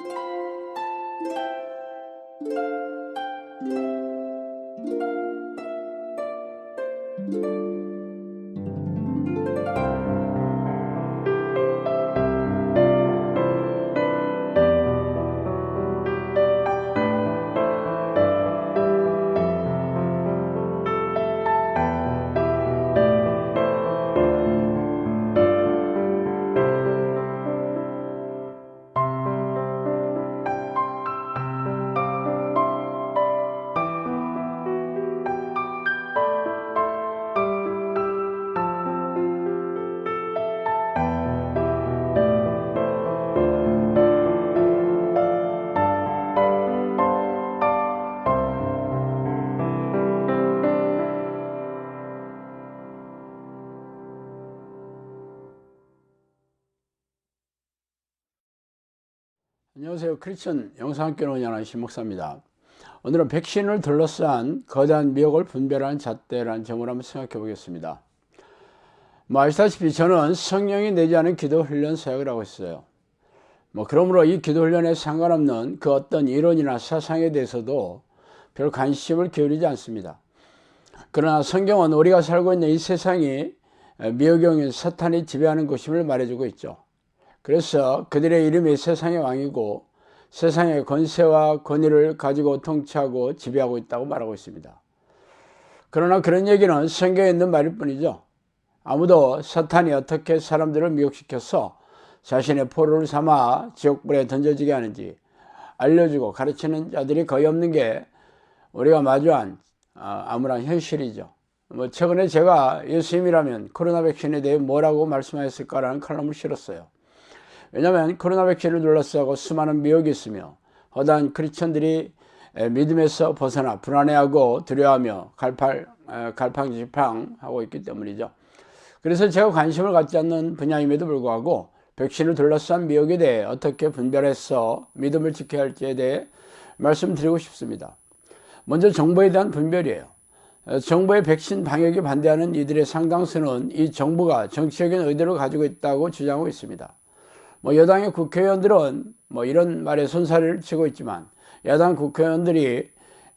Thank you. 안녕하세요. 크리스천 운영하는 신목사입니다. 오늘은 백신을 둘러싼 거대한 미혹을 분별하는 잣대라는 점을 한번 생각해 보겠습니다. 뭐 아시다시피 저는 성령이 내지 않은 기도 훈련 사역을 하고 있어요. 뭐 그러므로 이 기도 훈련에 상관없는 그 어떤 이론이나 사상에 대해서도 별 관심을 기울이지 않습니다. 그러나 성경은 우리가 살고 있는 이 세상이 미혹경인 사탄이 지배하는 곳임을 말해주고 있죠. 그래서 그들의 이름이 세상의 왕이고 세상의 권세와 권위를 가지고 통치하고 지배하고 있다고 말하고 있습니다. 그러나 그런 얘기는 성경에 있는 말일 뿐이죠. 아무도 사탄이 어떻게 사람들을 미혹시켜서 자신의 포로를 삼아 지옥불에 던져지게 하는지 알려주고 가르치는 자들이 거의 없는 게 우리가 마주한 아, 암울한 현실이죠. 뭐 최근에 제가 예수님이라면 코로나 백신에 대해 뭐라고 말씀하셨을까라는 칼럼을 실었어요. 왜냐하면 코로나 백신을 둘러싸고 수많은 미혹이 있으며 허다한 크리스천들이 믿음에서 벗어나 불안해하고 두려워하며 갈팔, 갈팡질팡하고 있기 때문이죠. 그래서 제가 관심을 갖지 않는 분야임에도 불구하고 백신을 둘러싼 미혹에 대해 어떻게 분별해서 믿음을 지켜야 할지에 대해 말씀드리고 싶습니다. 먼저 정부에 대한 분별이에요. 정부의 백신 방역에 반대하는 이들의 상당수는 이 정부가 정치적인 의도를 가지고 있다고 주장하고 있습니다. 뭐 여당의 국회의원들은 뭐 이런 말에 손살을 치고 있지만 야당 국회의원들이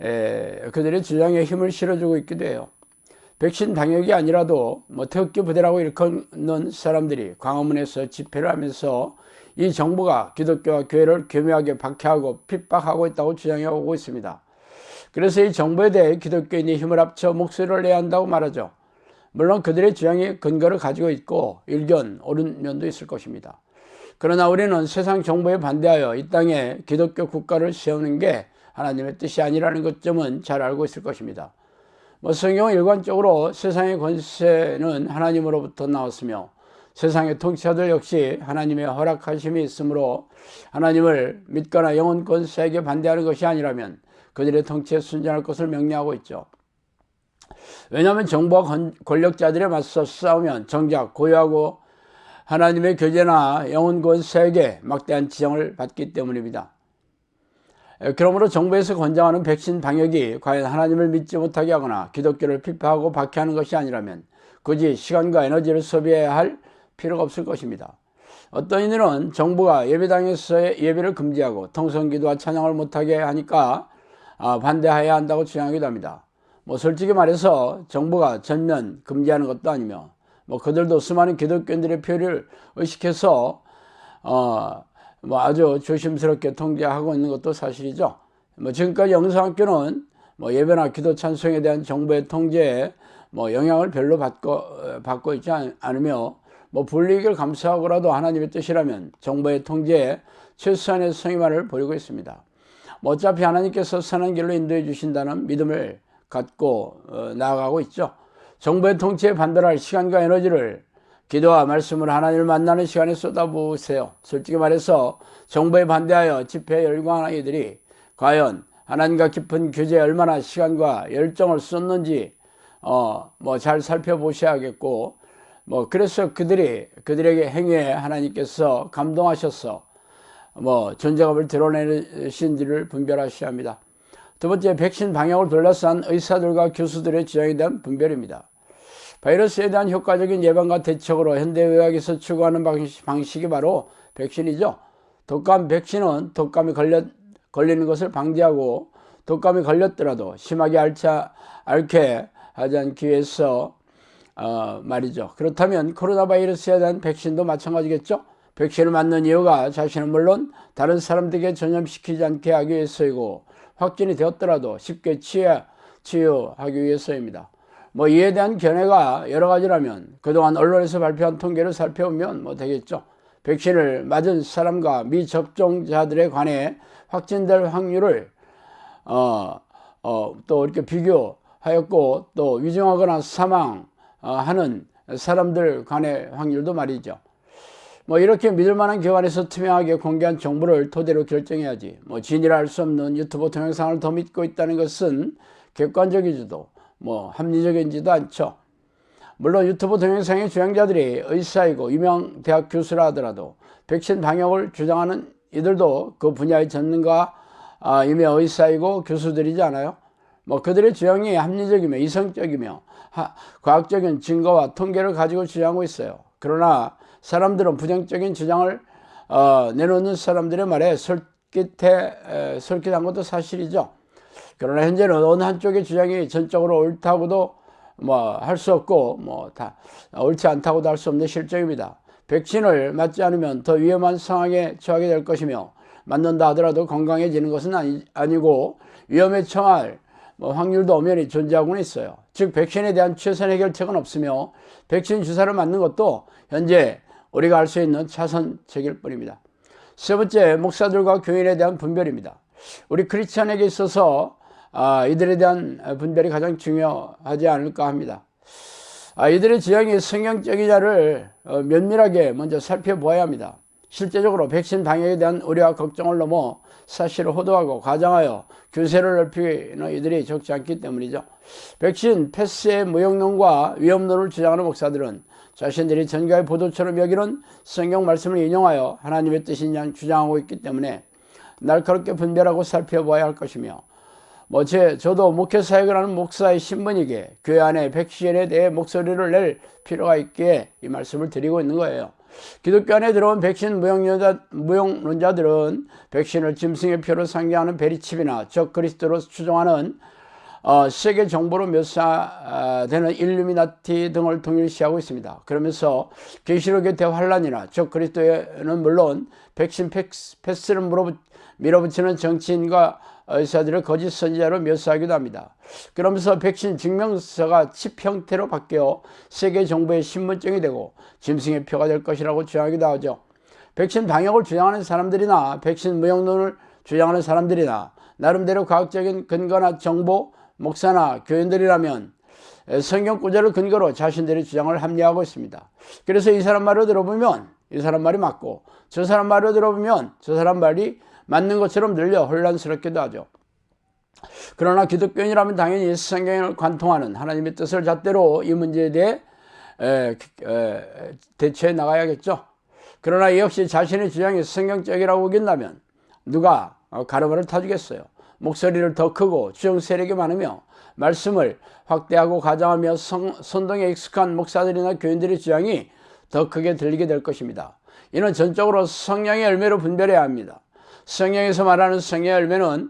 에, 그들의 주장에 힘을 실어주고 있기도 해요. 백신 방역이 아니라도 뭐 태극기 부대라고 일컫는 사람들이 광화문에서 집회를 하면서 이 정부가 기독교와 교회를 교묘하게 박해하고 핍박하고 있다고 주장해 오고 있습니다. 그래서 이 정부에 대해 기독교인이 힘을 합쳐 목소리를 내야 한다고 말하죠. 물론 그들의 주장이 근거를 가지고 있고 일견 옳은 면도 있을 것입니다. 그러나 우리는 세상 정부에 반대하여 이 땅에 기독교 국가를 세우는 게 하나님의 뜻이 아니라는 것점은 잘 알고 있을 것입니다. 뭐 성경은 일관적으로 세상의 권세는 하나님으로부터 나왔으며 세상의 통치자들 역시 하나님의 허락하심이 있으므로 하나님을 믿거나 영혼 권세에게 반대하는 것이 아니라면 그들의 통치에 순종할 것을 명령하고 있죠. 왜냐하면 정부와 권력자들에 맞서 싸우면 정작 고요하고 하나님의 교제나 영혼권 세계 막대한 지정을 받기 때문입니다. 그러므로 정부에서 권장하는 백신 방역이 과연 하나님을 믿지 못하게 하거나 기독교를 피파하고 박해하는 것이 아니라면 굳이 시간과 에너지를 소비해야 할 필요가 없을 것입니다. 어떤 이들은 정부가 예배당에서의 예배를 금지하고 통성기도와 찬양을 못하게 하니까 아, 반대해야 한다고 주장하기도 합니다. 뭐 솔직히 말해서 정부가 전면 금지하는 것도 아니며 뭐 그들도 수많은 기독교인들의 표를 의식해서 어, 뭐 아주 조심스럽게 통제하고 있는 것도 사실이죠. 뭐 지금까지 영상학교는 뭐 예배나 기도 찬송에 대한 정부의 통제에 뭐 영향을 별로 받고 받고 있지 않으며 뭐 불이익을 감수하고라도 하나님의 뜻이라면 정부의 통제에 최소한의 성의만을 보이고 있습니다. 뭐 어차피 하나님께서 선한 길로 인도해 주신다는 믿음을 갖고 어, 나아가고 있죠. 정부의 통치에 반대할 시간과 에너지를 기도와 말씀을 하나님을 만나는 시간에 쏟아부으세요. 솔직히 말해서 정부에 반대하여 집회에 열광하는 이들이 과연 하나님과 깊은 교제에 얼마나 시간과 열정을 쏟는지 어, 뭐 잘 살펴보셔야겠고 뭐 그래서 그들이 그들에게 행위에 하나님께서 감동하셔서 뭐 존재감을 드러내신지를 분별하셔야 합니다. 두 번째 백신 방역을 둘러싼 의사들과 교수들의 주장에 대한 분별입니다. 바이러스에 대한 효과적인 예방과 대책으로 현대의학에서 추구하는 방식, 이 바로 백신이죠. 독감 백신은 독감이 걸려, 걸리는 것을 방지하고 독감이 걸렸더라도 심하게 앓지, 앓게 하지 않기 위해서 어, 말이죠. 그렇다면 코로나 바이러스에 대한 백신도 마찬가지겠죠. 백신을 맞는 이유가 자신은 물론 다른 사람들에게 전염시키지 않게 하기 위해서이고 확진이 되었더라도 쉽게 치유, 치유하기 위해서입니다. 뭐 이에 대한 견해가 여러 가지라면 그동안 언론에서 발표한 통계를 살펴보면 뭐 되겠죠. 백신을 맞은 사람과 미접종자들에 관해 확진될 확률을 어, 어, 또 이렇게 비교하였고 또 위중하거나 사망하는 사람들 간의 확률도 말이죠. 뭐 이렇게 믿을 만한 기관에서 투명하게 공개한 정보를 토대로 결정해야지. 뭐 진이라 할 수 없는 유튜브 동영상을 더 믿고 있다는 것은 객관적이지도 뭐 합리적인지도 않죠. 물론 유튜브 동영상의 주장자들이 의사이고 유명 대학 교수라 하더라도 백신 방역을 주장하는 이들도 그 분야의 전문가 아, 유명 의사이고 교수들이지 않아요? 뭐 그들의 주장이 합리적이며 이성적이며 하, 과학적인 증거와 통계를 가지고 주장하고 있어요. 그러나 사람들은 부정적인 주장을 어, 내놓는 사람들의 말에 솔깃해, 솔깃한 것도 사실이죠. 그러나 현재는 어느 한쪽의 주장이 전적으로 옳다고도 뭐 할 수 없고 뭐 다 옳지 않다고도 할 수 없는 실정입니다. 백신을 맞지 않으면 더 위험한 상황에 처하게 될 것이며 맞는다 하더라도 건강해지는 것은 아니, 아니고 위험에 처할 뭐 확률도 엄연히 존재하고는 있어요. 즉 백신에 대한 최선 해결책은 없으며 백신 주사를 맞는 것도 현재 우리가 할수 있는 차선책일 뿐입니다. 세 번째 목사들과 교인에 대한 분별입니다. 우리 크리스천에게 있어서 아, 이들에 대한 분별이 가장 중요하지 않을까 합니다. 아, 이들의 지향이 성경적이냐를 어, 면밀하게 먼저 살펴보아야 합니다. 실제적으로 백신 방역에 대한 우려와 걱정을 넘어 사실을 호도하고 과장하여 규세를 넓히는 이들이 적지 않기 때문이죠. 백신 패스의 무용론과 위험론을 주장하는 목사들은 자신들이 전가의 보도처럼 여기는 성경 말씀을 인용하여 하나님의 뜻인 양 주장하고 있기 때문에 날카롭게 분별하고 살펴봐야 할 것이며 뭐 제, 저도 목회 사역을 하는 목사의 신분이기에 교회 안에 백신에 대해 목소리를 낼 필요가 있기에 이 말씀을 드리고 있는 거예요. 기독교 안에 들어온 백신 무용론자, 무용론자들은 백신을 짐승의 표로 상징하는 베리칩이나 적 그리스도로 추종하는 어, 세계 정보로 묘사되는 일루미나티 등을 동일시하고 있습니다. 그러면서 계시록의 대환란이나 적 그리스도에는 물론 백신 패스를 물어붙, 밀어붙이는 정치인과 의사들을 거짓 선지자로 묘사하기도 합니다. 그러면서 백신 증명서가 칩 형태로 바뀌어 세계 정부의 신분증이 되고 짐승의 표가 될 것이라고 주장하기도 하죠. 백신 방역을 주장하는 사람들이나 백신 무용론을 주장하는 사람들이나 나름대로 과학적인 근거나 정보, 목사나 교인들이라면 성경 구절을 근거로 자신들의 주장을 합리화하고 있습니다. 그래서 이 사람 말을 들어보면 이 사람 말이 맞고 저 사람 말을 들어보면 저 사람 말이 맞는 것처럼 들려 혼란스럽기도 하죠. 그러나 기독교인이라면 당연히 성경을 관통하는 하나님의 뜻을 잣대로 이 문제에 대해 대처해 나가야겠죠. 그러나 이 역시 자신의 주장이 성경적이라고 여긴다면 누가 어, 가르마를 타주겠어요. 목소리를 더 크고 주정 세력이 많으며 말씀을 확대하고 가장하며 성, 선동에 익숙한 목사들이나 교인들의 주장이 더 크게 들리게 될 것입니다. 이는 전적으로 성령의 열매로 분별해야 합니다. 성경에서 말하는 성의 열매는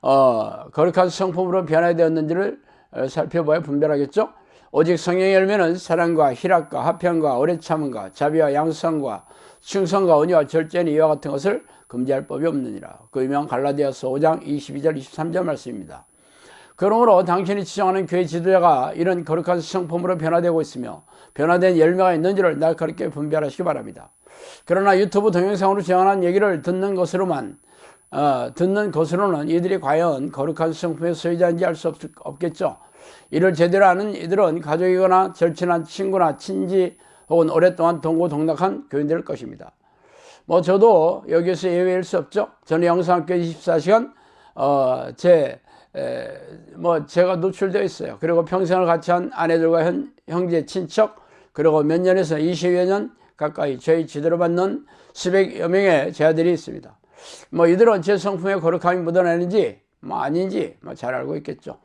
어, 거룩한 성품으로 변화되었는지를 어, 살펴봐야 분별하겠죠. 오직 성령의 열매는 사랑과 희락과 화평과 오래 참음과 자비와 양성과 충성과 은혜와 절제는 이와 같은 것을 금지할 법이 없느니라. 그 유명 갈라디아서 5장 22절 23절 말씀입니다. 그러므로 당신이 지정하는 교회 지도자가 이런 거룩한 성품으로 변화되고 있으며 변화된 열매가 있는지를 날카롭게 분별하시기 바랍니다. 그러나 유튜브 동영상으로 제안한 얘기를 듣는 것으로만 어, 듣는 것으로는 이들이 과연 거룩한 성품의 소유자인지 알 수 없겠죠. 이를 제대로 아는 이들은 가족이거나 절친한 친구나 친지 혹은 오랫동안 동고동락한 교인들 것입니다. 뭐 저도 여기서 예외일 수 없죠. 저는 영상학교 24시간 어, 제, 에, 뭐 제가 노출되어 있어요. 그리고 평생을 같이 한 아내들과 현, 형제, 친척, 그리고 몇 년에서 20여 년 가까이 저희 지도를 받는 수백여 명의 제 아들이 있습니다. 뭐 이들은 제 성품에 거룩함이 묻어나는지 뭐 아닌지 뭐 잘 알고 있겠죠.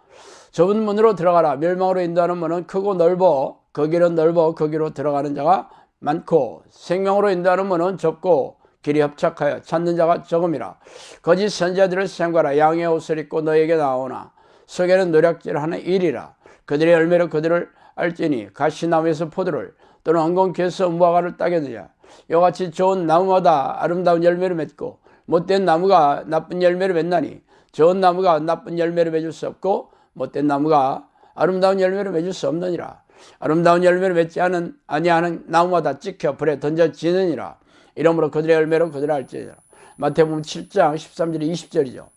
좁은 문으로 들어가라. 멸망으로 인도하는 문은 크고 넓어 거기는 넓어 거기로 들어가는 자가 많고 생명으로 인도하는 문은 좁고 길이 협착하여 찾는 자가 적음이라 거짓 선자들을 생각하라 양의 옷을 입고 너에게 나오나 속에는 노략질하는 일이라 그들의 열매로 그들을 알지니 가시나무에서 포도를 또는 엉겅퀴에서 무화과를 따겠느냐? 이같이 좋은 나무마다 아름다운 열매를 맺고 못된 나무가 나쁜 열매를 맺나니? 좋은 나무가 나쁜 열매를 맺을 수 없고 못된 나무가 아름다운 열매를 맺을 수 없느니라. 아름다운 열매를 맺지 않은 아니하는 나무마다 찍혀 불에 던져지느니라. 이러므로 그들의 열매로 그들을 알지니라. 마태복음 7장 13절 20절이죠.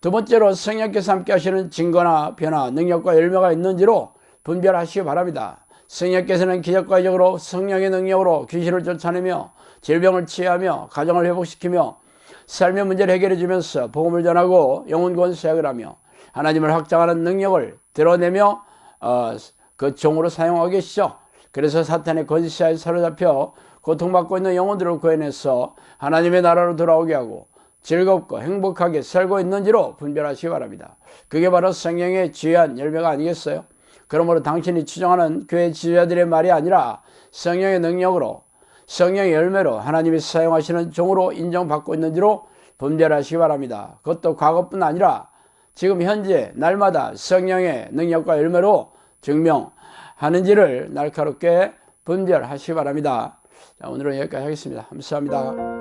두 번째로 성령께서 함께 하시는 증거나 변화 능력과 열매가 있는지로 분별하시기 바랍니다 성령께서는 기적과 이적으로 성령의 능력으로 귀신을 쫓아내며 질병을 치유하며 가정을 회복시키며 삶의 문제를 해결해 주면서 복음을 전하고 영혼 사역을 하며 하나님을 확장하는 능력을 드러내며 어, 그 종으로 사용하고 계시죠. 그래서 사탄의 거짓사에 사로잡혀 고통받고 있는 영혼들을 구해내서 하나님의 나라로 돌아오게 하고 즐겁고 행복하게 살고 있는지로 분별하시기 바랍니다. 그게 바로 성령의 귀한 열매가 아니겠어요? 그러므로 당신이 추정하는 교회 지도자들의 말이 아니라 성령의 능력으로 성령의 열매로 하나님이 사용하시는 종으로 인정받고 있는지로 분별하시기 바랍니다. 그것도 과거뿐 아니라 지금 현재 날마다 성령의 능력과 열매로 증명하는지를 날카롭게 분별하시기 바랍니다. 자, 오늘은 여기까지 하겠습니다. 감사합니다.